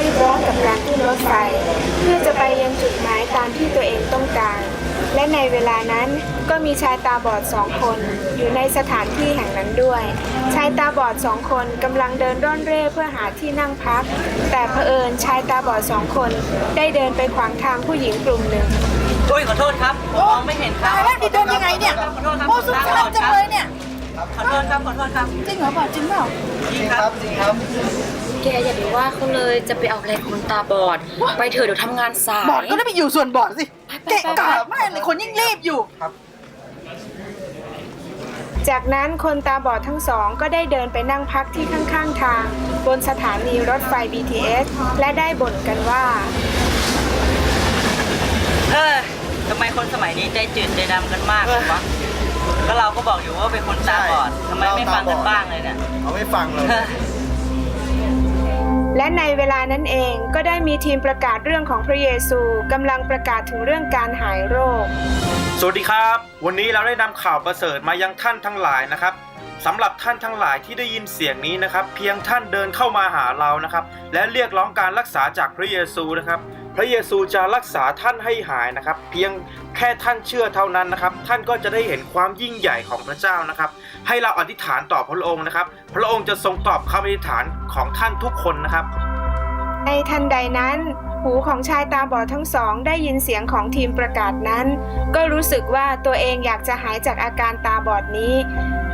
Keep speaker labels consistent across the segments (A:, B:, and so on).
A: รีบร้อนกับการขึ้นรถไฟ เพื่อจะไปยังจุดหมายตามที่ตัวเองต้องการ และในเวลานั้นก็มีชายตาบอดสองคน อยู่ในสถานที่แห่งนั้นด้วย ชายตาบอดสองคนกำลังเดินร่อนเร่เพื่อหาที่นั่งพัก แต่เผอิญชายตาบอดสองคน ได้เดินไปขวางทางผู้หญิงกลุ่มหนึ่ง
B: อุ้ยขอโทษครับมองไม่เห็นครับ
C: ตายแล้วนี่เดินยังไงเนี่ย
B: ขอโทษครับ
C: โมสุดท้ายจังเลยเนี่ย
B: ขอโทษครับขอโทษครับ
C: จริงเหรอบอกจริงเปล่า
B: จริงครับจริงครับ
D: แกอย่าไปว่าเขาเลยจะไปเอาอะไรคนตาบอด ไปเถอะเดี๋ยวทำงานสาย
C: บอดก็ได้ไปอยู่ส่วนบอดสิเกะกะมากเลยคนยิ่งรีบอยู่
A: จากนั้นคนตาบอดทั้งสองก็ได้เดินไปนั่งพักที่ข้างๆทาง บนสถานีรถไฟ BTS และได้บ่นกันว่า
B: เออทำไมคนสมัยนี้ใจจืดใจดำกันมากเลยวะ ก็เราก็บอกอยู่ว่าเป็นคนตาบอดทำไมไม่ฟังกันบ้างเลยเนี่ย
E: เอาไม่ฟังเลย
B: เฮ้ย
A: และในเวลานั้นเองก็ได้มีทีมประกาศเรื่องของพระเยซูกำลังประกาศถึงเรื่องการหายโรค
F: สวัสดีครับ วันนี้เราได้นำข่าวประเสริฐมายังท่านทั้งหลายนะครับสำหรับท่านทั้งหลายที่ได้ยินเสียงนี้นะครับ เพียงท่านเดินเข้ามาหาเรานะครับ และเรียกร้องการรักษาจากพระเยซูนะครับ พระเยซูจะรักษาท่านให้หายนะครับ เพียงแค่ท่านเชื่อเท่านั้นนะครับ ท่านก็จะได้เห็นความยิ่งใหญ่ของพระเจ้านะครับ ให้เราอธิษฐานต่อพระองค์นะครับ พระองค์จะทรงตอบคำอธิษฐานของท่านทุกคนนะครับ
A: ในทันใดนั้น หูของชายตาบอดทั้งสอง ได้ยินเสียงของทีมประกาศนั้น ก็รู้สึกว่าตัวเองอยากจะหายจากอาการตาบอดนี้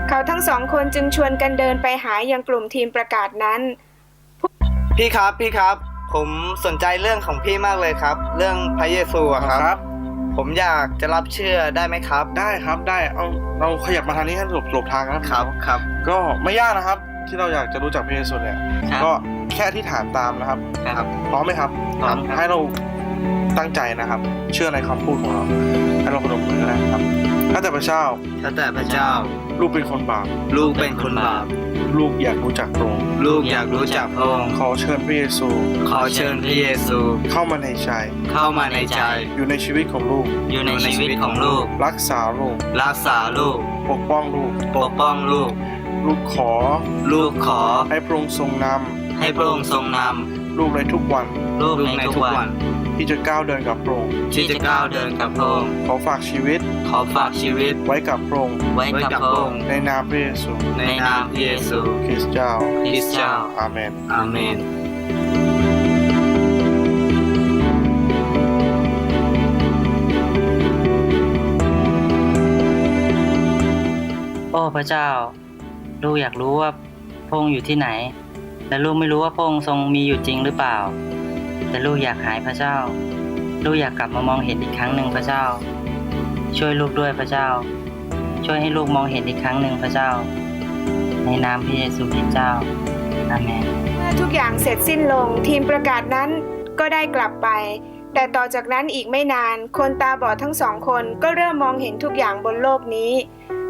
A: เขาทั้งสองคนจึงชวนกันเดินไปหายังกลุ่มทีมประกาศนั้น
E: พี่ครับพี่ครับ ผมสนใจเรื่องของพี่มากเลยครับ เรื่องพระเยซูอะครับ ผมอยากจะรับเชื่อได้ไหมครับ
G: ได้ครับได้เอาเราขยับมาทางนี้ให้หลบหลบทางครับ
E: ครับครับ
G: ก็ไม่ยากนะครับ ที่เราอยากจะรู้จักพระเยซูเนี่ย
B: ครับ
G: ก็แค่ที่ฐานตามนะครับ
B: ครับ
G: พร้อมไหมครับ
B: พร้อมครับ
G: ให้เรา ตั้งใจนะครับ เชื่อในคำพูดของเราให้เราพนมมือนะครับข้าแต่พระเจ้า
E: ข้าแต่พระเจ้า
G: ลูกเป็นคนบาป
E: ลูกเป็นคนบาป
G: ลูกอยากรู้จักพระองค์
E: ลูกอยากรู้จักพระองค์
G: ขอเชิญพระเยซู
E: ขอเชิญพระเยซู
G: เข้ามาในใจ
E: เข้ามาในใจ
G: อยู่ในชีวิตของลูก
E: อยู่ในชีวิตของลูก
G: รักษาลูก
E: รักษาลูก
G: ปกป้องลูก
E: ปกป้องลูก
G: ลูกขอ
E: ลูกขอ
G: ให้พระองค์ทรงน
E: ให้พระองค์ทรงนำ
G: ลูกในทุกวันำ
E: ลูกในทุกวัน
G: ที่จะก้าวเดินกับพระองค์
E: ที่จะก้าวเดินกับพระองค์
G: ขอฝากชีวิต
E: ขอฝากชีวิต
G: ไว้กับพระองค์
E: ไว้กับพระองค์
G: ในนามพระเยซู
E: ในนามพระเยซู
G: คริสต์เจ้า
E: คริสต์เจ้า
G: อาเมน
E: อาเมน
H: โอ้พระเจ้า ลูกอยากรู้ว่าพระองค์อยู่ที่ไหน แต่ลูกไม่รู้ว่าพระองค์ทรงมีอยู่จริงหรือเปล่า แต่ลูกอยากหายพระเจ้า ลูกอยากกลับมามองเห็นอีกครั้งหนึ่งพระเจ้า ช่วยลูกด้วยพระเจ้า ช่วยให้ลูกมองเห็นอีกครั้งหนึ่งพระเจ้า ในนามพระเยซูคริสต์เจ้าอาเมน
A: เมื่อทุกอย่างเสร็จสิ้นลงทีมประกาศนั้นก็ได้กลับไป แต่ต่อจากนั้นอีกไม่นาน คนตาบอดทั้งสองคนก็เริ่มมองเห็นทุกอย่างบนโลกนี้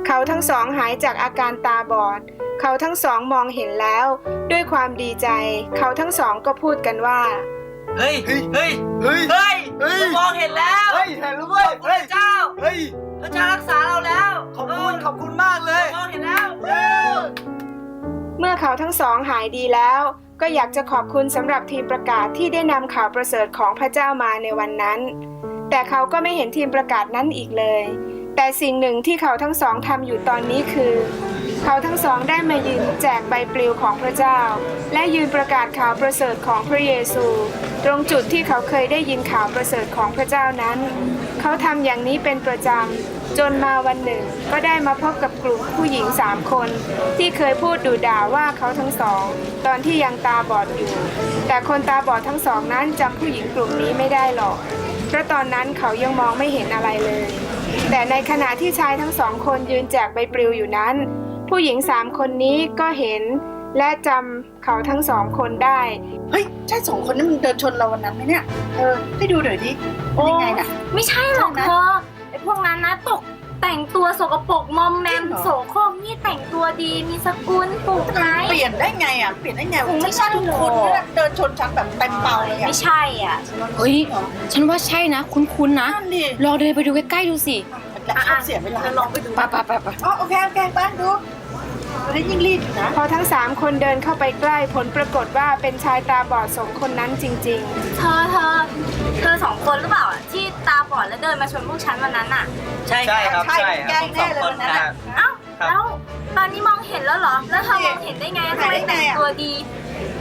A: เขาทั้งสองหายจากอาการตาบอด เขาทั้งสองมองเห็นแล้ว ด้วยความดีใจ เขาทั้งสองก็พูดกันว่า
B: เฮ้ย เฮ้ย
E: เฮ้ย
B: เฮ้ย
E: เฮ้ย
B: เรามองเห็นแล้ว
E: เฮ้ยเห็นแล้วเว้ย
B: ขอบคุณพระเจ้า
E: เฮ้ย
B: พระเจ้ารักษาเราแล้ว
E: ขอบคุณ ขอบคุณมากเลย
B: มองเห็นแล้ว
A: เมื่อเขาทั้งสองหายดีแล้ว ก็อยากจะขอบคุณสำหรับทีมประกาศที่ได้นำข่าวประเสริฐของพระเจ้ามาในวันนั้น แต่เขาก็ไม่เห็นทีมประกาศนั้นอีกเลย แต่สิ่งหนึ่งที่เขาทั้งสองทำอยู่ตอนนี้คือ เขาทั้งสองได้มายืนแจกใบปลิวของพระเจ้า และยืนประกาศข่าวประเสริฐของพระเยซู ตรงจุดที่เขาเคยได้ยินข่าวประเสริฐของพระเจ้านั้น เขาทำอย่างนี้เป็นประจำจนมาวันหนึ่ง ก็ได้มาพบกับกลุ่มผู้หญิงสามคน ที่เคยพูดดูด่าว่าเขาทั้งสอง ตอนที่ยังตาบอดอยู่ แต่คนตาบอดทั้งสองนั้นจำผู้หญิงกลุ่มนี้ไม่ได้หรอกเพราะตอนนั้นเขายังมองไม่เห็นอะไรเลย แต่ในขณะที่ชายทั้งสองคนยืนแจกใบปลิวอยู่นั้น ผู้หญิงสามคนนี้ก็เห็นและจำเขาทั้งสองคนได้
C: เฮ้ย ใช่สองคนนั้นมันเดินชนเราวันนั้นไหมเนี่ย เออให้ดูหน่อยดิเป็นยังไงน่ะ
D: ไม่ใช่หรอก
C: ใช่ไหม
D: เธอไอ้พวกนั้นนะตกแต่งตัวสกปรกมอมแมม
C: จริงเหรอ
D: โสโครกนี่แต่งตัวดีมีสกุลปลูกไม้
C: เปลี่ยนได้ไงอะ เปลี่ยนได้ไง
D: คงไม่ใช่
C: ทุก
D: หรอก
C: คนเนี่ยเดินชนฉันแบบเต็มเป่าเลยอะ
D: ไม่ใช่อะ
I: เฮ้ย ฉันว่าใช่นะ คุ้นๆนะ
C: นั่นดิ
I: ลองเดินไปดูใกล้ๆดูสิ
C: แล้วชอบเสียเวลา
D: ลองไปดู
I: ไปไปไปไป
C: อ๋อโอเคโอเคไปดู ตอนนี้ยิ่งรีบอยู่นะ
A: พอทั้งสามคนเดินเข้าไปใกล้ผลปรากฏว่าเป็นชายตาบอดสองคนนั้นจริงๆ
I: เธอเธอเธอสองคนหรือเปล่าอะที่ตาบอดแล้วเดินมาชนพวกฉันวันนั้นอะ
B: ใช่
E: ใช่ครับ
C: ใช่
E: ใช่ค
C: แก
E: รับ
C: ล้งแน่เลยวันนั้น
E: ค
C: น่ะ
E: รับ
I: เอ้า
E: ครับ
I: แล้วตอนนี้มองเห็นแล้วเหรอ แล้วเธอมองเห็นได้ไงทำไมแต่งตัวดี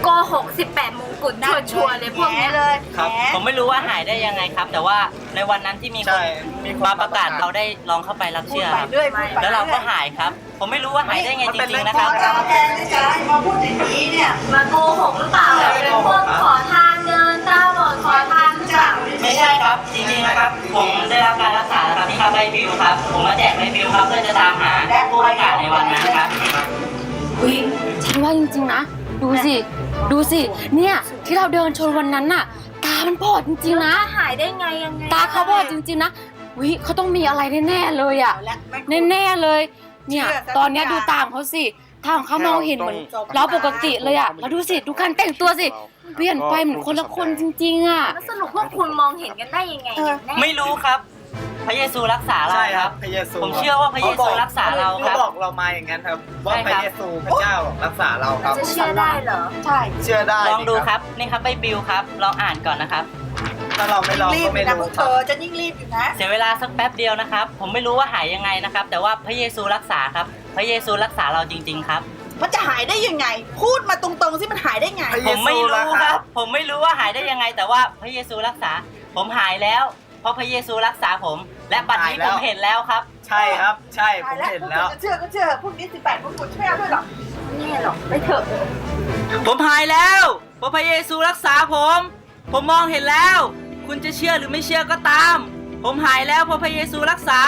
I: โกหก18มงกุฎชัวร์ๆเลยพวกเนี้ย
C: เลย
E: ครับ
C: แหม
B: ผมไม่รู้ว่าหายได้ยังไงครับ แต่ว่าในวันนั้นที่มีค
E: ใช่
B: น
E: มีคน
B: มาประกาศเราได้ลองเข้าไปรับ
C: พูด
B: เชื่อ
C: ไป
B: ครับ
C: เรื่อยพูดไป
B: แล้วเราก็
C: อย
B: หายครับ ผมไม่รู้ว่าหายได้ไง
E: มัน
B: จ
E: เป็น
B: ริงๆ
E: เรื่
B: นะ
E: อง
B: ครับ
C: ขอแกนะจ๊ะมาพูดอย่างนี้เนี่ย
I: มาโกหกหรือเปล่าเป็นพวกขอทานเดินตาบอดขอทานจ้ะ
B: ไม่ใช่ครับจริงๆนะครับ ผมได้รับการรักษานะครับที่ครับใบปลิวครับ ผมมาแจกใบปลิวครับเพื่อจะตามหาผู้ประกาศในวันนั้นครับ
I: อุ้ยฉันว่าจริงๆนะ ดูสิ ดูสิ เนี่ยที่เราเดินชนวันนั้นน่ะ ตามันบอดจริงๆนะหายได้ไงยังไงตาเขาบอดจริงๆนะวิเขาต้องมีอะไรแน่ๆเลยอะ
C: และไม่
I: แน่ๆเลย เนี่ย
C: เชื่อซะ
I: ตอนเนี้ย
C: ทุ
I: ดู
C: กอย่าง
I: ตามเขาสิทางเขามองเห็นเหมือนเราปกติเลยอะแล้วดูสิดูการแต่งตัวสิเปลี่ยนไปเหมือนคนละคนจริง ๆอะ
J: แล้วสรุปพวกคุณมองเห็นกันได้ยังไง
C: เออ
J: แน่
B: ไม่รู้ครับ พระเยซูรักษาเรา
E: ใช่
B: ค
E: ค
B: รั
E: รับบ พระเยซู
B: ผมเชื่อว่าพระเยซูรักษาเราค
E: เขา
B: รับ
E: บอกเรามาอย่างนั้นครับ ว่า
B: ใช่
E: พ
B: ครั
E: ระ
B: บ
E: เยซูพระเจ้ารักษาเราครับ
J: จะเชื่อได้เหรอ
C: ใช่
E: เชื่อได้
B: ลองดู
E: ดิ
B: ครับนี่ครับใบปลิวครับลองอ่านก่อนนะครับ
E: ถ้าเราไม่ลอง
C: รี
E: ก็
C: บอ
E: ไม่
C: ยู่นะพ
E: รู้
C: วก
E: ค
C: เธ
E: รับ
C: อจะยิ่งรีบอยู่นะ
B: เสียเวลาสักแป๊บเดียวนะครับ ผมไม่รู้ว่าหายยังไงนะครับ แต่ว่าพระเยซูรักษาครับ พระเยซูรักษาเราจริง ๆ ครับ
C: มันจะหายได้ยังไง พูดมาตรงๆสิมันหายได้ไง
E: พระ
B: ผ
E: เย
B: ม
E: ซู
B: ไม่รู้
E: รัก
B: ค
E: ษา
B: รับผมไม่รู้ว่าหายได้ยังไง แต่ว่าพระเยซูรักษา ผมหายแล้ว เพราะพระเยซูรักษาผม และบัดนี้ผมเห็นแล้วครับ
E: ใช่ครับ ใช่ผ
C: ตาย
E: ม
C: แล้ว
E: เห็น
C: พวก
E: แล้ว
C: เธอจะเชื่อก็เชื่อพวกนี้สิบแปดพวกคุณไม่เอาด้วยหรอก
J: แน่หรอกไปเถอะ
B: ผมหายแล้วเพราะพระเยซูรักษาผม ผมมองเห็นแล้ว คุณจะเชื่อหรือไม่เชื่อก็ตาม ผมหายแล้วเพราะพระเยซูรักษา